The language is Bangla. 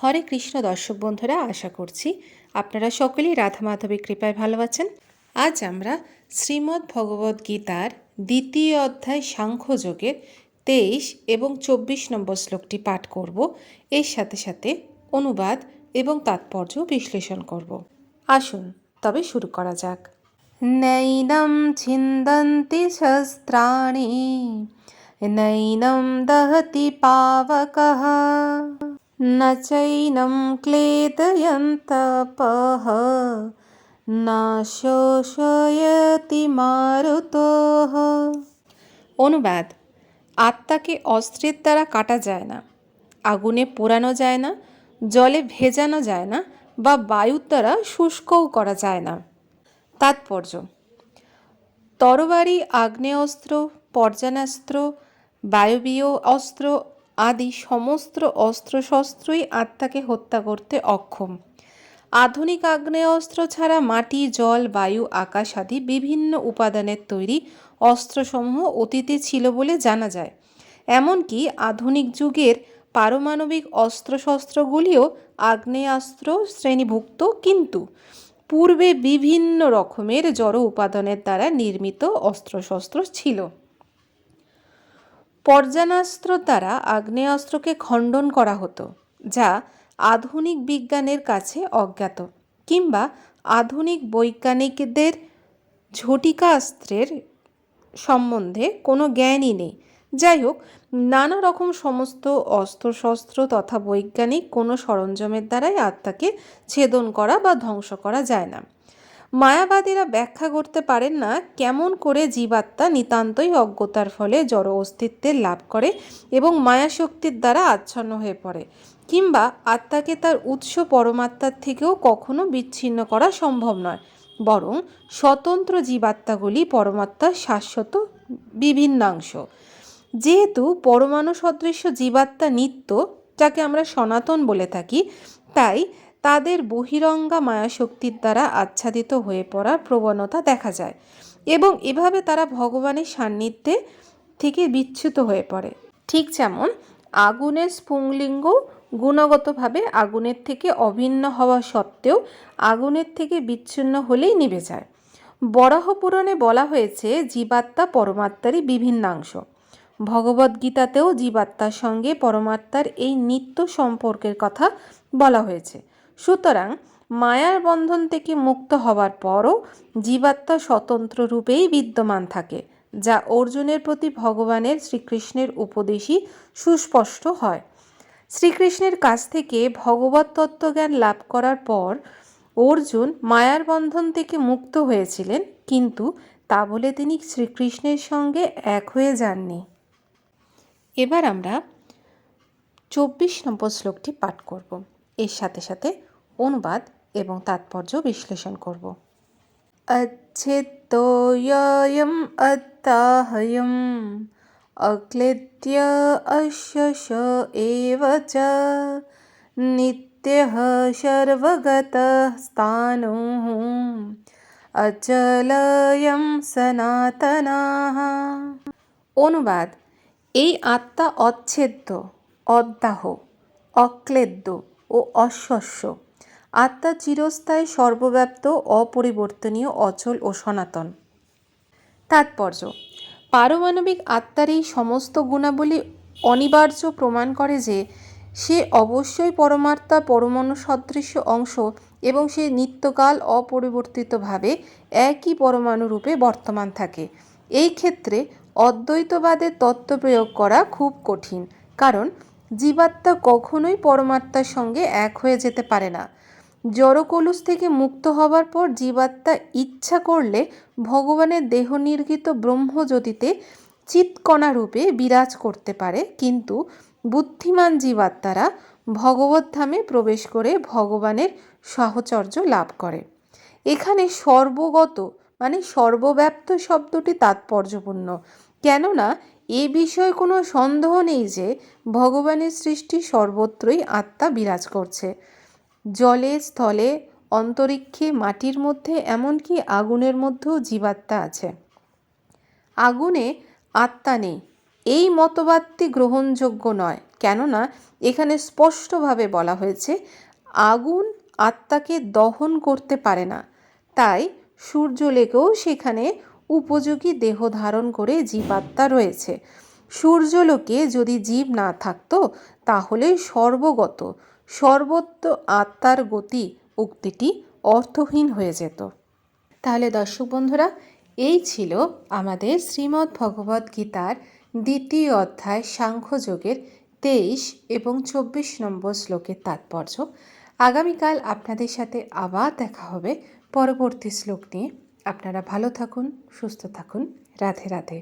হরে কৃষ্ণ দর্শক বন্ধুরা, আশা করছি আপনারা সকলেই রাধা মাধবের কৃপায় ভালো আছেন। আজ আমরা শ্রীমদ্ ভগবদ গীতার দ্বিতীয় অধ্যায় সাংখ্যযোগের তেইশ এবং চব্বিশ নম্বর শ্লোকটি পাঠ করব। এর সাথে সাথে অনুবাদ এবং তাৎপর্য বিশ্লেষণ করব। আসুন, তবে শুরু করা যাক। নৈনম ছিন্দন্তি শস্ত্রাণি, নৈনম দহতি পাবকः। न चैनं क्लेदयन्तपः न শোষয়তি মারুতः অনুবাদ আত্মাকে অস্ত্রের দ্বারা কাটা যায় না আগুনে পোড়ানো যায় না জলে ভেজানো যায় না বা বায়ুর দ্বারা শুষ্কও করা যায় না তাৎপর্য তরবারি আগ্নেয়াস্ত্র পর্যানাস্ত্র বায়বীয় অস্ত্র আদি সমস্ত অস্ত্রশস্ত্রই আত্মাকে হত্যা করতে অক্ষম। আধুনিক আগ্নেয়াস্ত্র ছাড়া মাটি, জল, বায়ু, আকাশ আদি বিভিন্ন উপাদানের তৈরি অস্ত্রসমূহ অতীতে ছিল বলে জানা যায়। এমনকি আধুনিক যুগের পারমাণবিক অস্ত্রশস্ত্রগুলিও আগ্নেয়াস্ত্র শ্রেণীভুক্ত, কিন্তু পূর্বে বিভিন্ন রকমের জড় উপাদানের দ্বারা নির্মিত অস্ত্রশস্ত্র ছিল। পর্যানাস্ত্র দ্বারা আগ্নেয়াস্ত্রকে খণ্ডন করা হতো, যা আধুনিক বিজ্ঞানের কাছে অজ্ঞাত, কিংবা আধুনিক বৈজ্ঞানিকদের ঝটিকাস্ত্রের সম্বন্ধে কোনো জ্ঞানই নেই। যাই হোক নানা রকম সমস্ত অস্ত্রশস্ত্র তথা বৈজ্ঞানিক কোনো সরঞ্জামের দ্বারাই আত্মাকে ছেদন করা বা ধ্বংস করা যায় না। মায়াবাদীরা ব্যাখ্যা করতে পারেন না কেমন করে জীবাত্মা নিতান্তই অজ্ঞতার ফলে জড় অস্তিত্বের লাভ করে এবং মায়াশক্তির দ্বারা আচ্ছন্ন হয়ে পড়ে, কিংবা আত্মাকে তার উৎস পরমাত্মার থেকেও কখনো বিচ্ছিন্ন করা সম্ভব নয়, বরং স্বতন্ত্র জীবাত্মাগুলি পরমাত্মার শাশ্বত বিভিন্নাংশ। যেহেতু পরমাণু সদৃশ্য জীবাত্মা নিত্য, যাকে আমরা সনাতন বলে থাকি, তাই তাদের বহিরঙ্গা মায়াশক্তির দ্বারা আচ্ছাদিত হয়ে পড়ার প্রবণতা দেখা যায় এবং এভাবে তারা ভগবানের সান্নিধ্যে থেকে বিচ্যুত হয়ে পড়ে। ঠিক যেমন আগুনের স্ফুংলিঙ্গ গুণগতভাবে আগুনের থেকে অভিন্ন হওয়া সত্ত্বেও আগুনের থেকে বিচ্ছিন্ন হলেই নিভে যায়। বরাহ পুরাণে বলা হয়েছে জীবাত্মা পরমাত্মারই বিভিন্নাংশ। ভগবদ্গীতাতেও জীবাত্মার সঙ্গে পরমাত্মার এই নিত্য সম্পর্কের কথা বলা হয়েছে। সুতরাং মায়ার বন্ধন থেকে মুক্ত হওয়ার পরও জীবাত্মা স্বতন্ত্র রূপেই বিদ্যমান থাকে, যা অর্জুনের প্রতি ভগবানের শ্রীকৃষ্ণের উপদেশই সুস্পষ্ট হয়। শ্রীকৃষ্ণের কাছ থেকে ভগবত তত্ত্বজ্ঞান লাভ করার পর অর্জুন মায়ার বন্ধন থেকে মুক্ত হয়েছিলেন, কিন্তু তা বলে তিনি শ্রীকৃষ্ণের সঙ্গে এক হয়ে যাননি। এবার আমরা চব্বিশ নম্বর শ্লোকটি পাঠ করব। এর সাথে সাথে অনুবাদ এবং তাৎপর্য বিশ্লেষণ করব अच्छेत्तोऽयम् अत्ताहयम् अक्लेद्य अशश एव च नित्यः सर्वगतः स्थाणुः অচলয়ম সনাতনাহ অনুবাদ এই আত্মা অচ্ছেদ্য অদ্যাহ অক্লেদ্য ও অশ্বস্য আত্মা চিরস্থায়ী, সর্বব্যাপ্ত, অপরিবর্তনীয়, অচল ও সনাতন। তাৎপর্য, পারমাণবিক আত্মার এই সমস্ত গুণাবলী অনিবার্য প্রমাণ করে যে সে অবশ্যই পরমাত্মা পরমাণু সদৃশ্য অংশ এবং সে নিত্যকাল অপরিবর্তিতভাবে একই পরমাণু রূপে বর্তমান থাকে। এই ক্ষেত্রে অদ্বৈতবাদের তত্ত্ব প্রয়োগ করা খুব কঠিন, কারণ জীবাত্মা কখনোই পরমাত্মার সঙ্গে এক হয়ে যেতে পারে না। জড়কলুষ থেকে মুক্ত হবার পর জীবাত্মা ইচ্ছা করলে ভগবানের দেহ নির্গিত ব্রহ্মজ্যোতিতে চিৎকণা রূপে বিরাজ করতে পারে। কিন্তু বুদ্ধিমান জীবাত্মারা ভগবদ্ধামে প্রবেশ করে ভগবানের সাহচর্য লাভ করে। এখানে সর্বগত মানে সর্বব্যাপ্ত শব্দটি তাৎপর্যপূর্ণ। কেননা এ বিষয়ে কোনো সন্দেহ নেই যে ভগবানের সৃষ্টি সর্বত্রই আত্মা বিরাজ করছে। জলে, স্থলে, অন্তরিক্ষে, মাটির মধ্যে, এমনকি আগুনের মধ্যেও জীবাত্মা আছে। আগুনে আত্মা নেই। এই মতবাদটি গ্রহণযোগ্য নয়। কেননা, এখানে স্পষ্টভাবে বলা হয়েছে, আগুন আত্মাকে দহন করতে পারে না। তাই সূর্যলেখেও সেখানে উপযোগী দেহ ধারণ করে জীবাত্মা রয়েছে। সূর্যলোকে যদি জীব না থাকতো, তাহলে সর্বগত সর্বত্র আত্মার গতি উক্তিটি অর্থহীন হয়ে যেত। তাহলে দর্শক বন্ধুরা, এই ছিল আমাদের শ্রীমদ্ ভগবদ গীতার দ্বিতীয় অধ্যায় সাংখ্যযোগের তেইশ এবং চব্বিশ নম্বর শ্লোকের তাৎপর্য। আগামীকাল আপনাদের সাথে আবার দেখা হবে পরবর্তী শ্লোক নিয়ে। আপনারা ভালো থাকুন, সুস্থ থাকুন। রাধে রাধে।